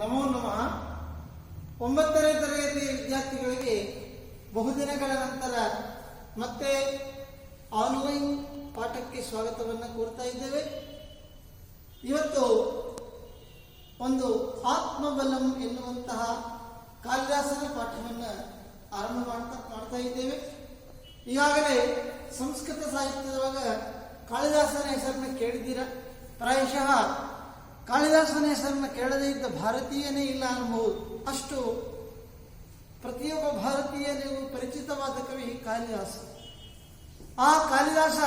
ನಮೋ ನಮಃ. ಒಂಬತ್ತನೇ ತರಗತಿ ವಿದ್ಯಾರ್ಥಿಗಳಿಗೆ ಬಹುದಿನಗಳ ನಂತರ ಮತ್ತೆ ಆನ್ಲೈನ್ ಪಾಠಕ್ಕೆ ಸ್ವಾಗತವನ್ನು ಕೋರ್ತಾ ಇದ್ದೇವೆ. ಇವತ್ತು ಒಂದು ಆತ್ಮಬಲಂ ಎನ್ನುವಂತಹ ಕಾಳಿದಾಸನ ಪಾಠವನ್ನು ಆರಂಭ ಮಾಡ್ತಾ ಮಾಡ್ತಾ ಇದ್ದೇವೆ. ಈಗಾಗಲೇ ಸಂಸ್ಕೃತ ಸಾಹಿತ್ಯದೊಳಗ ಕಾಳಿದಾಸನ ಹೆಸರನ್ನು ಕೇಳಿದ್ದೀರ? ಪ್ರಾಯಶಃ ಕಾಳಿದಾಸನ ಹೆಸರನ್ನು ಕೇಳದೇ ಇದ್ದ ಭಾರತೀಯನೇ ಇಲ್ಲ ಅನ್ನಬಹುದು ಅಷ್ಟು ಪ್ರತಿಯೊಬ್ಬ ಭಾರತೀಯನಿಗೂ ಪರಿಚಿತವಾದ ಕವಿ ಕಾಳಿದಾಸ. ಆ ಕಾಳಿದಾಸ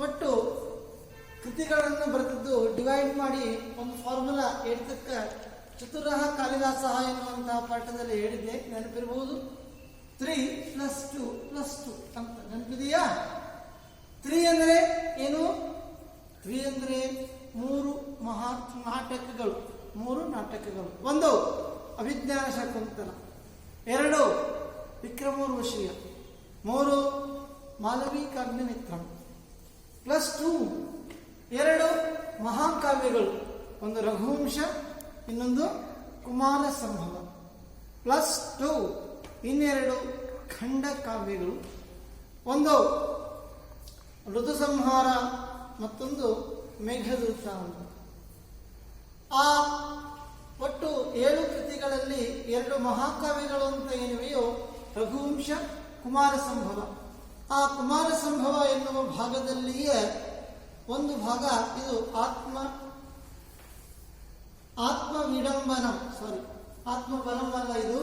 ಒಟ್ಟು ಕೃತಿಗಳನ್ನು ಬರೆದಿದ್ದು ಡಿವೈಡ್ ಮಾಡಿ ಒಂದು ಫಾರ್ಮುಲಾ ಹೇಳ್ತಕ್ಕ ಚತುರಹ ಕಾಳಿದಾಸ ಎನ್ನುವಂತಹ ಪಾಠದಲ್ಲಿ ಹೇಳಿದ್ದೆ. ನೆನಪಿರಬಹುದು three plus two plus two ಅಂತ ನೆನಪಿದೆಯಾ? ತ್ರೀ ಅಂದರೆ ಏನು? ತ್ರೀ ಅಂದರೆ ನಾಟಕಗಳು, ಮೂರು ನಾಟಕಗಳು. ಒಂದು ಅಭಿಜ್ಞಾನ ಶಕುಂತಲ. ಎರಡು ವಿಕ್ರಮೋರ್ವಶೀಯ ಮೂರು ಮಾಲವಿ ಕಾವ್ಯಮಿತ್ರಂ ಪ್ಲಸ್ ಟೂ, ಎರಡು ಮಹಾಕಾವ್ಯಗಳು. ಒಂದು ರಘುವಂಶ, ಇನ್ನೊಂದು ಕುಮಾರ ಸಂಭವ. ಪ್ಲಸ್ ಟೂ, ಇನ್ನೆರಡು ಖಂಡ ಕಾವ್ಯಗಳು ಒಂದು ಋತು ಸಂಹಾರ ಮತ್ತೊಂದು ಮೇಘದೂತ ಅಂತ. ಆ ಒಟ್ಟು ಏಳು ಕೃತಿಗಳಲ್ಲಿ ಎರಡು ಮಹಾಕಾವ್ಯಗಳು ಅಂತ ಏನಿವೆಯೋ ರಘುವಂಶ ಕುಮಾರ ಸಂಭವ ಆ ಕುಮಾರ ಸಂಭವ ಎನ್ನುವ ಭಾಗದಲ್ಲಿಯೇ ಒಂದು ಭಾಗ ಇದು ಆತ್ಮ ಆತ್ಮ ವಿಡಂಬನ ಸಾರಿ ಆತ್ಮ ಬಲಂಬಲ ಇದು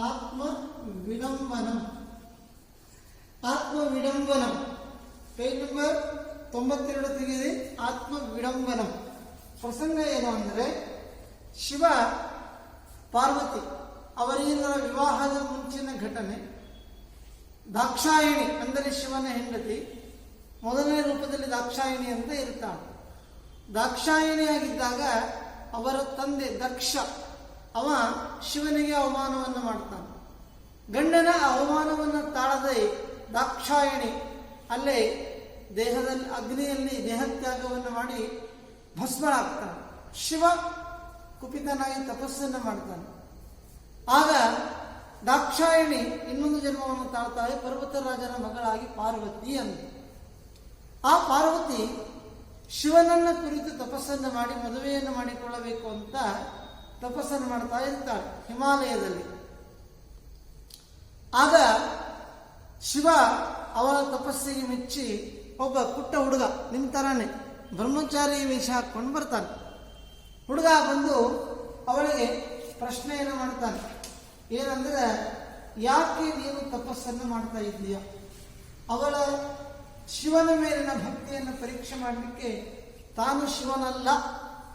ಆತ್ಮ ವಿಡಂಬನ ಆತ್ಮ ವಿಡಂಬನ ಪೇಜ್ ನಂಬರ್ ತೊಂಬತ್ತೆರಡು ತೆಗೆದಿ ಆತ್ಮ ವಿಡಂಬನಂ ಪ್ರಸಂಗ ಏನು ಅಂದರೆ, ಶಿವ, ಪಾರ್ವತಿ ಅವರಿಂದ ವಿವಾಹದ ಮುಂಚಿನ ಘಟನೆ, ದಾಕ್ಷಾಯಿಣಿ ಅಂದರೆ ಶಿವನ ಹೆಂಡತಿ, ಮೊದಲನೇ ರೂಪದಲ್ಲಿ ದಾಕ್ಷಾಯಿಣಿ ಅಂತ ಇರ್ತಾಳೆ. ದಾಕ್ಷಾಯಿಣಿಯಾಗಿದ್ದಾಗ ಅವರ ತಂದೆ ದಕ್ಷ, ಅವ ಶಿವನಿಗೆ ಅವಮಾನವನ್ನು ಮಾಡ್ತಾನೆ. ಗಂಡನ ಅವಮಾನವನ್ನು ತಾಳದೆ ದಾಕ್ಷಾಯಿಣಿ ಅಲ್ಲೇ ದೇಹದಲ್ಲಿ, ಅಗ್ನಿಯಲ್ಲಿ ದೇಹತ್ಯಾಗವನ್ನು ಮಾಡಿ ಭಸ್ಮಳಾಗ್ತಾನೆ ಶಿವ ಕುಪಿತನಾಗಿ ತಪಸ್ಸನ್ನು ಮಾಡ್ತಾನೆ. ಆಗ ದಾಕ್ಷಾಯಣಿ ಇನ್ನೊಂದು ಜನ್ಮವನ್ನು ತಾಳ್ತಾಳೆ. ಪರ್ವತರಾಜನ ಮಗಳಾಗಿ ಪಾರ್ವತಿ ಅಂತ ಆ ಪಾರ್ವತಿ ಶಿವನನ್ನ ಕುರಿತು ತಪಸ್ಸನ್ನು ಮಾಡಿ ಮದುವೆಯನ್ನು ಮಾಡಿಕೊಳ್ಳಬೇಕು ಅಂತ ತಪಸ್ಸನ್ನು ಮಾಡ್ತಾ ಇರ್ತಾಳೆ ಹಿಮಾಲಯದಲ್ಲಿ. ಆಗ ಶಿವ ಅವರ ತಪಸ್ಸಿಗೆ ಮೆಚ್ಚಿ ಒಬ್ಬ ಪುಟ್ಟ ಹುಡುಗ ನಿಮ್ಮ ಥರನೇ ಬ್ರಹ್ಮಚಾರಿ ವೇಷ ಹಾಕ್ಕೊಂಡು ಬರ್ತಾನೆ. ಹುಡುಗ ಬಂದು ಅವಳಿಗೆ ಪ್ರಶ್ನೆಯನ್ನು ಮಾಡ್ತಾನೆ. ಏನಂದ್ರೆ, ಯಾಕೆ ನೀನು ತಪಸ್ಸನ್ನು ಮಾಡ್ತಾ ಇದ್ದೀಯ? ಅವಳ ಶಿವನ ಮೇಲಿನ ಭಕ್ತಿಯನ್ನು ಪರೀಕ್ಷೆ ಮಾಡಲಿಕ್ಕೆ ತಾನು ಶಿವನಲ್ಲ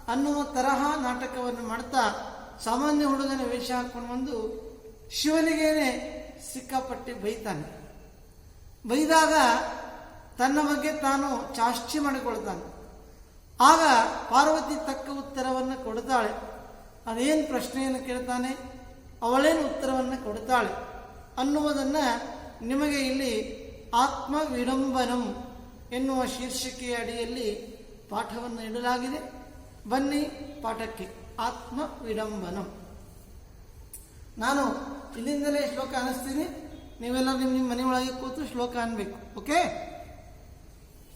ಅನ್ನುವ ತರಹ ನಾಟಕವನ್ನು ಮಾಡ್ತಾ ಸಾಮಾನ್ಯ ಹುಡುಗನ ವೇಷ ಹಾಕ್ಕೊಂಡು ಬಂದು ಶಿವನಿಗೇನೆ ಸಿಕ್ಕಾಪಟ್ಟೆ ಬೈತಾನೆ. ಬೈದಾಗ ತನ್ನ ಬಗ್ಗೆ ತಾನು ಚಾಷ್ಟಿ ಮಾಡಿಕೊಳ್ತಾನೆ. ಆಗ ಪಾರ್ವತಿ ತಕ್ಕ ಉತ್ತರವನ್ನು ಕೊಡ್ತಾಳೆ. ಅದೇನು ಪ್ರಶ್ನೆಯನ್ನು ಕೇಳ್ತಾನೆ? ಅವಳೇನು ಉತ್ತರವನ್ನು ಕೊಡ್ತಾಳೆ? ಅನ್ನುವುದನ್ನು ನಿಮಗೆ ಇಲ್ಲಿ ಆತ್ಮ ವಿಡಂಬನಂ ಎನ್ನುವ ಶೀರ್ಷಿಕೆಯ ಅಡಿಯಲ್ಲಿ ಪಾಠವನ್ನು ಇಡಲಾಗಿದೆ. ಬನ್ನಿ ಪಾಠಕ್ಕೆ. ಆತ್ಮ ವಿಡಂಬನಂ ನಾನು ಇಲ್ಲಿಂದಲೇ ಶ್ಲೋಕ ಅನ್ನಿಸ್ತೀನಿ ನೀವೆಲ್ಲ ನಿಮ್ಮ ನಿಮ್ಮ ಮನೆಯೊಳಗೆ ಕೂತು ಶ್ಲೋಕ ಅನ್ಬೇಕು. ಓಕೆ?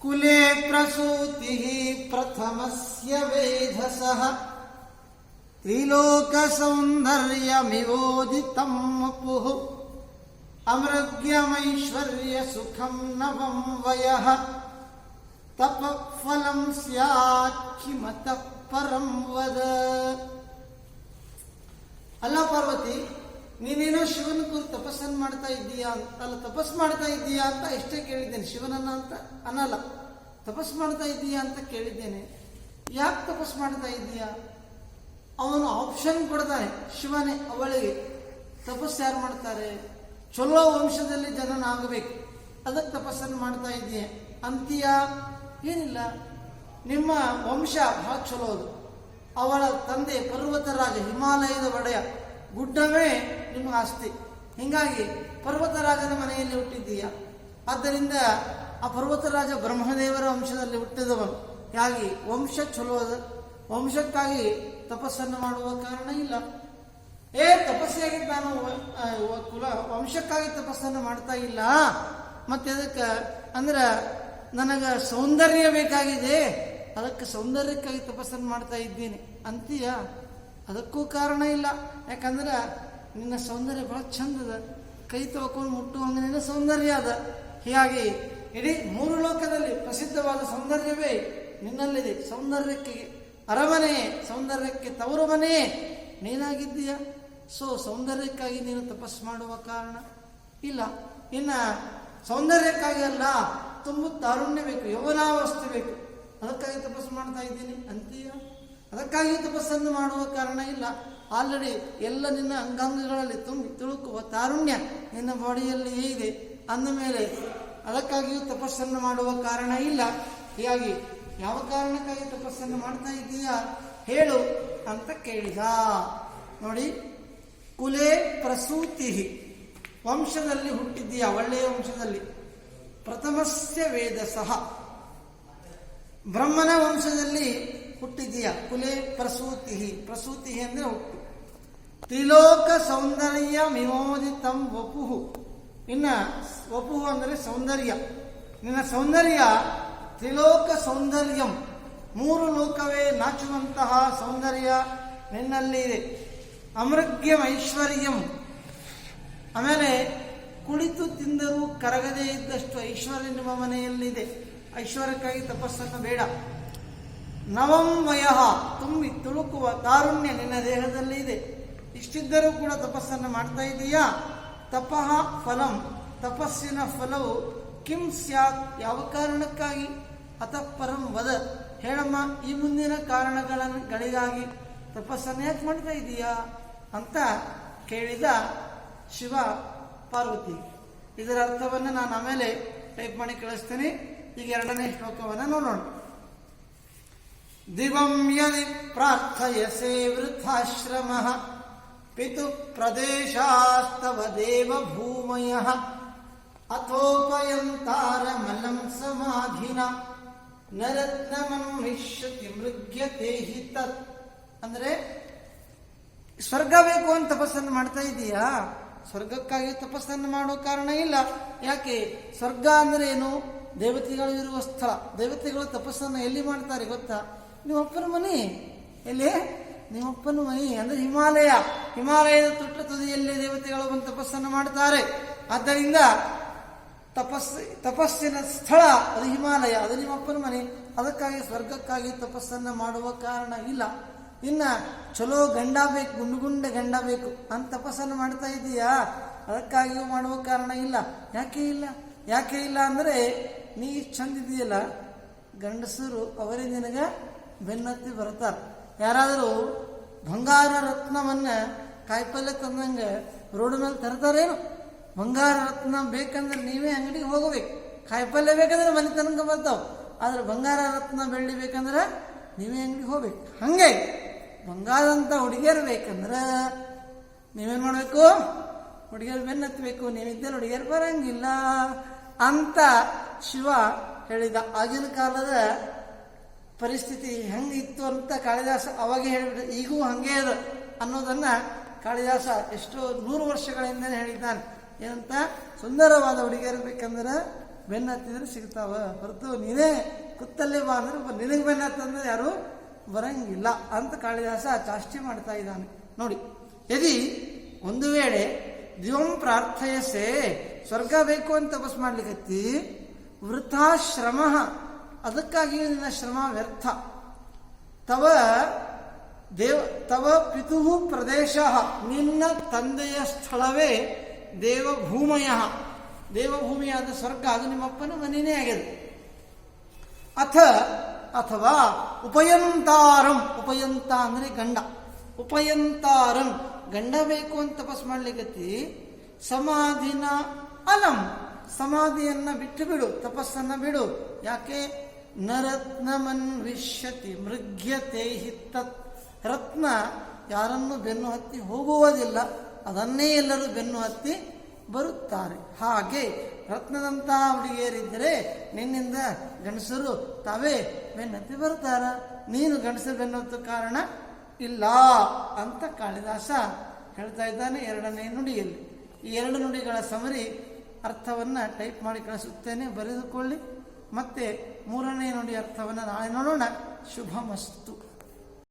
कुले प्रसूतिः प्रथमस्य वेधसः। त्रिलोकसौन्दर्यमिवोदितम् वपुः अमृग्यमैश्वर्यसुखम् नवं वयः। तपःफलम् फलं स्यात् किमतः परं वद। अलपर्वति ನೀನೇನೋ ಶಿವನ ಕುರಿತು ತಪಸ್ಸನ್ನು ಮಾಡ್ತಾ ಇದ್ದೀಯಾ ಅಂತ ಅಲ್ಲ ತಪಸ್ ಮಾಡ್ತಾ ಇದ್ದೀಯಾ ಅಂತ ಇಷ್ಟೇ ಕೇಳಿದ್ದೇನೆ. ಶಿವನನ್ನ ಅಂತ ಅನ್ನಲ್ಲ. ತಪಸ್ ಮಾಡ್ತಾ ಇದ್ದೀಯಾ ಅಂತ ಕೇಳಿದ್ದೇನೆ. ಯಾಕೆ ತಪಸ್ ಮಾಡ್ತಾ ಇದ್ದೀಯಾ? ಅವನು ಆಪ್ಷನ್ ಕೊಡ್ತಾನೆ, ಶಿವನೇ, ಅವಳಿಗೆ. ತಪಸ್ ಯಾರು ಮಾಡ್ತಾರೆ? ಚಲೋ ವಂಶದಲ್ಲಿ ಜನನ ಆಗಬೇಕು ಅದಕ್ಕೆ ತಪಸ್ಸನ್ನು ಮಾಡ್ತಾ ಇದ್ದೀಯ? ಅಂತೀಯ? ಏನಿಲ್ಲ. ನಿಮ್ಮ ವಂಶ ಬಹಳ ಚಲೋ ಅದು ಅವಳ ತಂದೆ ಪರ್ವತರಾಜ ಹಿಮಾಲಯದ ಒಡೆಯ. ಗುಡ್ಡವೇ ನಿಮ್ಮ ಆಸ್ತಿ. ಹೀಗಾಗಿ ಪರ್ವತರಾಜನ ಮನೆಯಲ್ಲಿ ಹುಟ್ಟಿದ್ದೀಯ. ಆದ್ದರಿಂದ ಆ ಪರ್ವತರಾಜ ಬ್ರಹ್ಮದೇವರ ವಂಶದಲ್ಲಿ ಹುಟ್ಟಿದವನು. ಹೀಗಾಗಿ ವಂಶ ಚಲೋ ಅದ. ವಂಶಕ್ಕಾಗಿ ತಪಸ್ಸನ್ನು ಮಾಡುವ ಕಾರಣ ಇಲ್ಲ. ಏ ತಪಸ್ಸಿಯಾಗಿ ನಾನು ಕುಲ, ವಂಶಕ್ಕಾಗಿ ತಪಸ್ಸನ್ನು ಮಾಡ್ತಾ ಇಲ್ಲ. ಮತ್ತೆ ಅದಕ್ಕೆ, ಅಂದ್ರೆ ನನಗೆ ಸೌಂದರ್ಯ ಬೇಕಾಗಿದೆ. ಅದಕ್ಕೆ ಸೌಂದರ್ಯಕ್ಕಾಗಿ ತಪಸ್ಸನ್ನು ಮಾಡ್ತಾ ಇದ್ದೀನಿ. ಅಂತೀಯ? ಅದಕ್ಕೂ ಕಾರಣ ಇಲ್ಲ. ಯಾಕಂದ್ರೆ ನಿನ್ನ ಸೌಂದರ್ಯ ಬಹಳ ಚಂದದ. ಕೈ ತೊಳ್ಕೊಂಡು ಮುಟ್ಟುವಂಗ ನಿನ್ನ ಸೌಂದರ್ಯ ಅದ. ಹೀಗಾಗಿ ಇಡೀ ಮೂರು ಲೋಕದಲ್ಲಿ ಪ್ರಸಿದ್ಧವಾದ ಸೌಂದರ್ಯವೇ ನಿನ್ನಲ್ಲಿದೆ. ಸೌಂದರ್ಯಕ್ಕೆ ಅರಮನೆ, ಸೌಂದರ್ಯಕ್ಕೆ ತವರು ಮನೆ ನೀನಾಗಿದ್ದೀಯ? ಸೊ ಸೌಂದರ್ಯಕ್ಕಾಗಿ ನೀನು ತಪಸ್ಸು ಮಾಡುವ ಕಾರಣ ಇಲ್ಲ. ಇನ್ನ ಸೌಂದರ್ಯಕ್ಕಾಗಿ ಅಲ್ಲ, ತುಂಬ ತಾರುಣ್ಯ ಬೇಕು, ಯೌವನಾವಸ್ಥೆ ಬೇಕು. ಅದಕ್ಕಾಗಿ ತಪಸ್ಸು ಮಾಡ್ತಾ ಇದ್ದೀನಿ. ಅಂತೀಯ? ಅದಕ್ಕಾಗಿ ತಪಸ್ಸನ್ನು ಮಾಡುವ ಕಾರಣ ಇಲ್ಲ. ಆಲ್ರೆಡಿ ಎಲ್ಲ ನಿನ್ನ ಅಂಗಾಂಗಗಳಲ್ಲಿ ತುಂಬಿ ತುಳುಕುವ ತಾರುಣ್ಯ ನಿನ್ನ ಬಾಡಿಯಲ್ಲಿಯೇ ಇದೆ ಅಂದ ಮೇಲೆ ಅದಕ್ಕಾಗಿಯೂ ತಪಸ್ಸನ್ನು ಮಾಡುವ ಕಾರಣ ಇಲ್ಲ. ಹೀಗಾಗಿ ಯಾವ ಕಾರಣಕ್ಕಾಗಿ ತಪಸ್ಸನ್ನು ಮಾಡ್ತಾ ಇದ್ದೀಯಾ? ಹೇಳು ಅಂತ ಕೇಳಿದ. ನೋಡಿ, ಕುಲೆ ಪ್ರಸೂತಿ ವಂಶದಲ್ಲಿ ಹುಟ್ಟಿದ್ದೀಯ? ಒಳ್ಳೆಯ ವಂಶದಲ್ಲಿ. ಪ್ರಥಮಸ್ಯ ವೇದ ಸಹ ಬ್ರಹ್ಮನ ವಂಶದಲ್ಲಿ ಹುಟ್ಟಿದ್ದೀಯ ಕುಲೆ ಪ್ರಸೂತಿ ಪ್ರಸೂತಿ ಅಂದ್ರೆ ಹುಟ್ಟು. ತ್ರಿಲೋಕ ಸೌಂದರ್ಯ ವಿಮೋದಿತಂ ವಪುಹು. ಇನ್ನ ವಪುಹು ಅಂದರೆ ಸೌಂದರ್ಯ. ನಿನ್ನ ಸೌಂದರ್ಯ ತ್ರಿಲೋಕ ಸೌಂದರ್ಯಂ. ಮೂರು ಲೋಕವೇ ನಾಚುವಂತಹ ಸೌಂದರ್ಯ ನಿನ್ನಲ್ಲಿ ಇದೆ. ಅಮೃಗ್ಯಂ ಐಶ್ವರ್ಯಂ. ಆಮೇಲೆ ಕುಳಿತು ತಿಂದರೂ ಕರಗದೇ ಇದ್ದಷ್ಟು ಐಶ್ವರ್ಯ ನಿಮ್ಮ ಮನೆಯಲ್ಲಿದೆ. ಐಶ್ವರ್ಯಕ್ಕಾಗಿ ತಪಸ್ಸನ್ನು ಬೇಡ. ನವಂ ವಯಃ ತುಂಬಿ ತುಳುಕುವ ತಾರುಣ್ಯ ನಿನ್ನ ದೇಹದಲ್ಲಿ ಇದೆ ಇಷ್ಟಿದ್ದರೂ ಕೂಡ ತಪಸ್ಸನ್ನು ಮಾಡ್ತಾ ಇದೆಯಾ? ತಪಃ ಫಲಂ. ತಪಸ್ಸಿನ ಫಲವು ಕಿಂ ಸ್ಯಾತ್? ಯಾವ ಕಾರಣಕ್ಕಾಗಿ? ಅತಃ ಪರಂ ವದ. ಹೇಳಮ್ಮ, ಈ ಮುಂದಿನ ಕಾರಣಗಳನ್ನು ಗಳಿಗಾಗಿ ತಪಸ್ಸನ್ನು ಯಾಕೆ ಮಾಡ್ತಾ ಇದೀಯಾ? ಅಂತ ಕೇಳಿದ ಶಿವ ಪಾರ್ವತಿ. ಇದರ ಅರ್ಥವನ್ನು ನಾನು ಆಮೇಲೆ ಟೈಪ್ ಮಾಡಿ ಕಳಿಸ್ತೇನೆ. ಈಗ ಎರಡನೇ ಶ್ಲೋಕವನ್ನು ನೋಡೋಣ. ದಿವಂ ಪ್ರಾರ್ಥಯಸೆ ವೃಥಾಶ್ರಮ ಪಿತು ಪ್ರದೇಶಾಸ್ತವ ದೇವ ಭೂಮಯ ಅಥೋಪಯಂತಾರಮಲಂ ಸಮಾಧಿನ ನರತ್ನಮನ್ವಿಷ್ಯತಿ ಮೃಗ್ಯತೆ ಹಿ ತತ್ ಅಂದ್ರೆ ಸ್ವರ್ಗ ಬೇಕು ಅಂತ ತಪಸ್ಸನ್ನು ಮಾಡ್ತಾ ಇದೀಯಾ? ಸ್ವರ್ಗಕ್ಕಾಗಿ ತಪಸ್ಸನ್ನು ಮಾಡೋ ಕಾರಣ ಇಲ್ಲ. ಯಾಕೆ? ಸ್ವರ್ಗ ಅಂದ್ರೆ ಏನು? ದೇವತೆಗಳು ಇರುವ ಸ್ಥಳ. ದೇವತೆಗಳು ತಪಸ್ಸನ್ನು ಎಲ್ಲಿ ಮಾಡ್ತಾರೆ ಗೊತ್ತಾ? ನಿಮ್ಮಪ್ಪನ ಮನೆ. ಎಲ್ಲಿ? ನಿಮ್ಮಪ್ಪನ ಮನೆ, ಅಂದ್ರೆ ಹಿಮಾಲಯ. ಹಿಮಾಲಯದ ತುಟ್ಟ ತುದಿಯಲ್ಲಿ ದೇವತೆಗಳು ಬಂದು ತಪಸ್ಸನ್ನು ಮಾಡ್ತಾರೆ ಆದ್ದರಿಂದ ತಪಸ್, ತಪಸ್ಸಿನ ಸ್ಥಳ ಅದು ಹಿಮಾಲಯ, ಅದು ನಿಮ್ಮಪ್ಪನ ಮನೆ. ಅದಕ್ಕಾಗಿ ಸ್ವರ್ಗಕ್ಕಾಗಿ ತಪಸ್ಸನ್ನು ಮಾಡುವ ಕಾರಣ ಇಲ್ಲ. ಇನ್ನ ಚಲೋ ಗಂಡ ಬೇಕು ಗುಂಡು ಗುಂಡ ಬೇಕು. ಅಂತ ತಪಸ್ಸನ್ನು ಮಾಡ್ತಾ ಇದ್ದೀಯಾ? ಅದಕ್ಕಾಗಿಯೂ ಮಾಡುವ ಕಾರಣ ಇಲ್ಲ. ಯಾಕೆ ಇಲ್ಲ? ಯಾಕೆ ಇಲ್ಲ ಅಂದರೆ ನೀ ಚಂದಿದೆಯಲ್ಲ ಗಂಡಸರು ಅವರೇ ನಿನಗ ಬೆನ್ನತ್ತಿ ಬರ್ತಾರೆ ಯಾರಾದರೂ ಬಂಗಾರ ರತ್ನವನ್ನ ಕಾಯಿಪಲ್ಯ ತಂದಂಗೆ ರೋಡ್ ಮೇಲೆ ತರ್ತಾರೇನು? ಬಂಗಾರ ರತ್ನ ಬೇಕಂದ್ರೆ ನೀವೇ ಅಂಗಡಿಗೆ ಹೋಗಬೇಕು. ಕಾಯಿಪಲ್ಯ ಬೇಕಂದ್ರೆ ಮನೆ ತನಕ ಬರ್ತಾವೆ. ಆದ್ರೆ ಬಂಗಾರ ರತ್ನ ಬೆಳ್ಳಿ ಬೇಕಂದ್ರೆ ನೀವೇ ಅಂಗಡಿಗೆ ಹೋಗ್ಬೇಕು. ಹಂಗೆ ಬಂಗಾರದಂಥ ಹುಡುಗಿಯರು ಬೇಕಂದ್ರೆ ನೀವೇನ್ ಮಾಡಬೇಕು? ಹುಡುಗಿಯರು ಬೆನ್ನತ್ತಬೇಕು ನೀವಿದ್ದಲ್ಲಿ ಹುಡುಗಿಯರು ಬರಂಗಿಲ್ಲ ಅಂತ ಶಿವ ಹೇಳಿದ ಆಗಿನ ಕಾಲದ ಪರಿಸ್ಥಿತಿ ಹೆಂಗಿತ್ತು ಅಂತ ಕಾಳಿದಾಸ ಅವಾಗ ಹೇಳಿಬಿಟ್ಟು ಈಗೂ ಹಂಗೆ ಅದ ಅನ್ನೋದನ್ನ ಕಾಳಿದಾಸ ಎಷ್ಟೋ ನೂರು ಹಿಂದೆ ಹೇಳಿದ್ದಾನೆ. ಏನಂತ? ಸುಂದರವಾದ ಹುಡುಗಿಯರು ಬೇಕಂದ್ರೆ ಬೆನ್ನತ್ತಿದ್ರೆ ಸಿಗ್ತಾವ. ಹೊರತು ನೀನೇ ಕುತ್ತಲ್ಲೇ ಬಾ ಅಂದ್ರೆ ನಿನಗೆ ಬೆನ್ನ ಹತ್ತಂದ್ರೆ ಯಾರು ಬರಂಗಿಲ್ಲ ಅಂತ ಕಾಳಿದಾಸ ಚಾಷ್ಟಿ ಮಾಡ್ತಾ ಇದ್ದಾನೆ. ನೋಡಿ ಯದಿ ಒಂದು ವೇಳೆ ದಿವಂ ಪ್ರಾರ್ಥಯಸೆ, ಸ್ವರ್ಗ ಬೇಕು ಅಂತ ತಪಸ್ ಮಾಡ್ಲಿಕ್ಕತ್ತಿ ವೃಥಾ ಶ್ರಮ ಅದಕ್ಕಾಗಿಯೂ ನಿನ್ನ ಶ್ರಮ ವ್ಯರ್ಥ. ತವ ದೇವ, ತವ ಪಿತು ಪ್ರದೇಶ. ನಿನ್ನ ತಂದೆಯ ಸ್ಥಳವೇ ದೇವಭೂಮಯ. ದೇವಭೂಮಿಯಾದ ಸ್ವರ್ಗ, ಅದು ನಿಮ್ಮಪ್ಪನ ಮನೆಯೇ ಆಗಿದೆ. ಅಥ, ಅಥವಾ ಉಪಯಂತಾರಂ. ಉಪಯಂತ ಅಂದರೆ ಗಂಡ. ಉಪಯಂತಾರಂ. ಗಂಡ ಬೇಕು ಅಂತ ತಪಸ್ ಮಾಡಲಿಕ್ಕೆ ಸಮಾಧಿನ ಅಲಂ. ಸಮಾಧಿಯನ್ನ ಬಿಟ್ಟು ಬಿಡು. ತಪಸ್ಸನ್ನ ಬಿಡು. ಯಾಕೆ? ವಿಶ್ಯತಿ ಮೃಗ್ಯತೆ ಹಿತ್ತತ್. ರತ್ನ ಯಾರನ್ನು ಬೆನ್ನು ಹತ್ತಿ ಹೋಗುವುದಿಲ್ಲ, ಅದನ್ನೇ ಎಲ್ಲರೂ ಬೆನ್ನು ಹತ್ತಿ ಬರುತ್ತಾರೆ. ಹಾಗೆ ರತ್ನದಂತಹ ಹುಡುಗಿಯರಿದ್ದರೆ ನಿನ್ನಿಂದ ಗಂಡಸರು ತಾವೇ ಬೆನ್ನತ್ತಿ ಬರ್ತಾರ ನೀನು ಗಂಡಸರು ಬೆನ್ನತ್ತ ಕಾರಣ ಇಲ್ಲ ಅಂತ ಕಾಳಿದಾಸ ಹೇಳ್ತಾ ಇದ್ದಾನೆ ಎರಡನೇ ನುಡಿಯಲ್ಲಿ. ಈ ಎರಡು ನುಡಿಗಳ ಸಮರಿ ಅರ್ಥವನ್ನು ಟೈಪ್ ಮಾಡಿ ಕಳಿಸುತ್ತೇನೆ. ಬರೆದುಕೊಳ್ಳಿ. ಮತ್ತೆ ಮೂರನೇ ನೋಡಿ ಅರ್ಥವನ್ನು ನಾಳೆ ನೋಡೋಣ. ಶುಭ ಮಸ್ತು